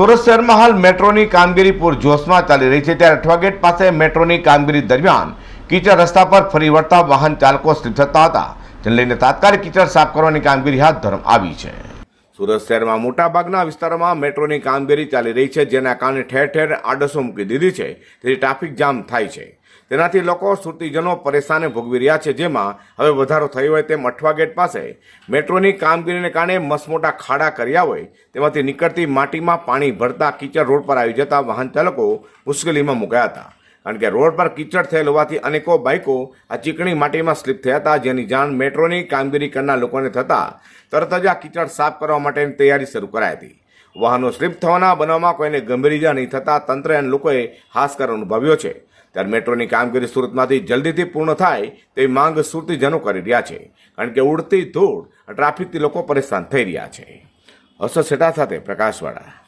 સુરત શહેરમાં હાલ મેટ્રોની કામગીરી પૂરજોશમાં ચાલી રહી છે. ત્યારે અઠવાગેટ પાસે મેટ્રોની કામગીરી દરમિયાન કીચડ રસ્તા પર ફરી વળતા વાહન ચાલકો સ્લીપ થતા હતા. જેને લઈને તાત્કાલિક કીચડ સાફ કરવાની કામગીરી હાથ ધરવામાં આવી છે. સુરત શહેરમાં મોટાભાગના વિસ્તારોમાં મેટ્રોની કામગીરી ચાલી રહી છે, જેના કારણે ઠેર ઠેર આડસો મૂકી દીધી છે. તેથી ટ્રાફિક જામ થાય છે. તેનાથી લોકો સુરતીજનો પરેશાને ભોગવી રહ્યા છે, જેમાં હવે વધારો થયો હોય તેમ અઠવા ગેટ પાસે મેટ્રોની કામગીરીને કારણે મસમોટા ખાડા કર્યા હોય, તેમાંથી નીકળતી માટીમાં પાણી ભરતા કીચડ રોડ પર આવી જતા વાહન ચાલકો મુશ્કેલીમાં મુકાયા હતા. કારણ કે રોડ પર કીચડ થયેલ હોવાથી અનેકો બાઇકો આ ચીકણી માટીમાં સ્લીપ થયા હતા, જેની જાણ મેટ્રોની કામગીરી કરનાર લોકોને થતાં તરત જ આ કીચડ સાફ કરવા માટેની તૈયારી શરૂ કરાઈ હતી. વાહનો સ્લીપ થવાના બનાવમાં કોઈને ગંભીર ઇજા નહીં થતા તંત્ર અને લોકોએ હાશકાર અનુભવ્યો છે. ત્યારે મેટ્રોની કામગીરી સુરતમાંથી જલ્દીથી પૂર્ણ થાય તેવી માંગ સુરતીજનો કરી રહ્યા છે. કારણ કે ઉડતી ધૂળ ટ્રાફિકથી લોકો પરેશાન થઈ રહ્યા છે. હર્ષદ સેટા સાથે પ્રકાશવાળા.